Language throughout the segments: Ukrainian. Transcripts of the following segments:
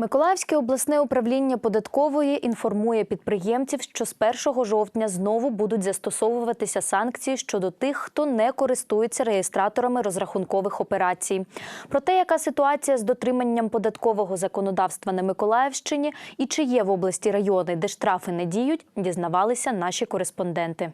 Миколаївське обласне управління податкової інформує підприємців, що з 1 жовтня знову будуть застосовуватися санкції щодо тих, хто не користується реєстраторами розрахункових операцій. Про те, яка ситуація з дотриманням податкового законодавства на Миколаївщині і чи є в області райони, де штрафи не діють, дізнавалися наші кореспонденти.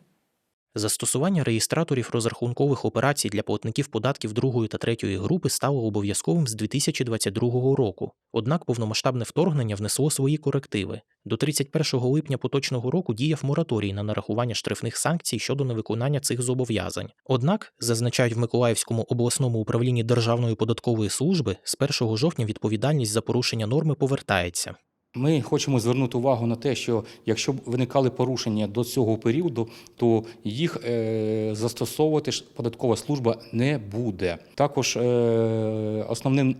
Застосування реєстраторів розрахункових операцій для платників податків другої та третьої групи стало обов'язковим з 2022 року. Однак повномасштабне вторгнення внесло свої корективи. До 31 липня поточного року діяв мораторій на нарахування штрафних санкцій щодо невиконання цих зобов'язань. Однак, зазначають в Миколаївському обласному управлінні Державної податкової служби, з 1 жовтня відповідальність за порушення норми повертається. Ми хочемо звернути увагу на те, що якщо б виникали порушення до цього періоду, то їх е, застосовувати податкова служба не буде. Також е, основним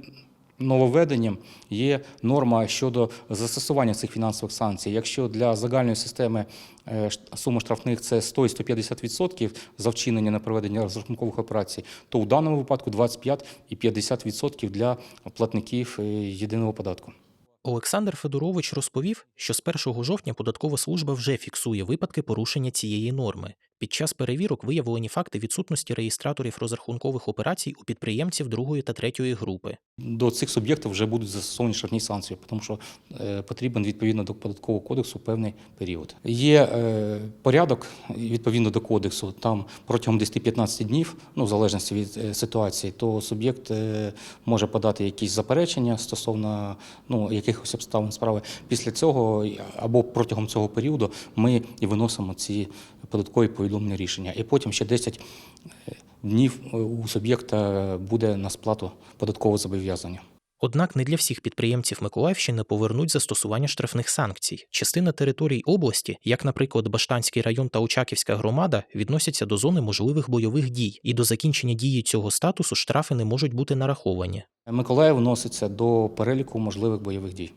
нововведенням є норма щодо застосування цих фінансових санкцій. Якщо для загальної системи е, сума штрафних це 100 і 150% за вчинення на проведення розрахункових операцій, то у даному випадку 25 і 50% для платників єдиного податку. Олександр Федорович розповів, що з 1 жовтня податкова служба вже фіксує випадки порушення цієї норми. Під час перевірок виявлені факти відсутності реєстраторів розрахункових операцій у підприємців другої та третьої групи. До цих суб'єктів вже будуть застосовані штрафні санкції, тому що е, потрібен відповідно до податкового кодексу певний період. Є е, порядок відповідно до кодексу. Там протягом 10-15 днів, ну в залежності від е, ситуації, то суб'єкт може подати якісь заперечення стосовно ну якихось обставин справи. Після цього або протягом цього періоду ми і виносимо ці податкові повідомлення рішення. І потім ще 10 днів е, у суб'єкта буде на сплату податкового зобов'язання. Однак не для всіх підприємців Миколаївщини повернуть застосування штрафних санкцій. Частина територій області, як, наприклад, Баштанський район та Очаківська громада, відносяться до зони можливих бойових дій, і до закінчення дії цього статусу штрафи не можуть бути нараховані. Миколаїв вноситься до переліку можливих бойових дій.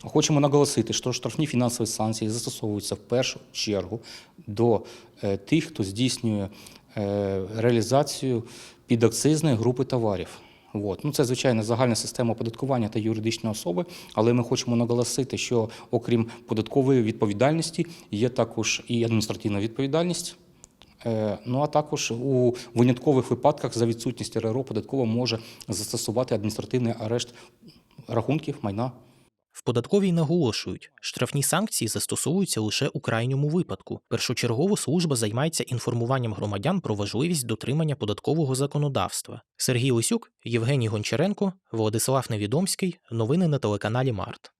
Хочемо наголосити, що штрафні фінансові санкції застосовуються в першу чергу до е, тих, хто здійснює е, реалізацію підакцизної групи товарів. От. Ну, це, звичайно, загальна система оподаткування та юридичної особи, але ми хочемо наголосити, що окрім податкової відповідальності є також і адміністративна відповідальність. Е, Ну а також у виняткових випадках за відсутністю РРО податкова може застосувати адміністративний арешт рахунків майна. В податковій наголошують, штрафні санкції застосовуються лише у крайньому випадку. Першочергово служба займається інформуванням громадян про важливість дотримання податкового законодавства. Сергій Лисюк, Євгеній Гончаренко, Владислав Невідомський. Новини на телеканалі Март.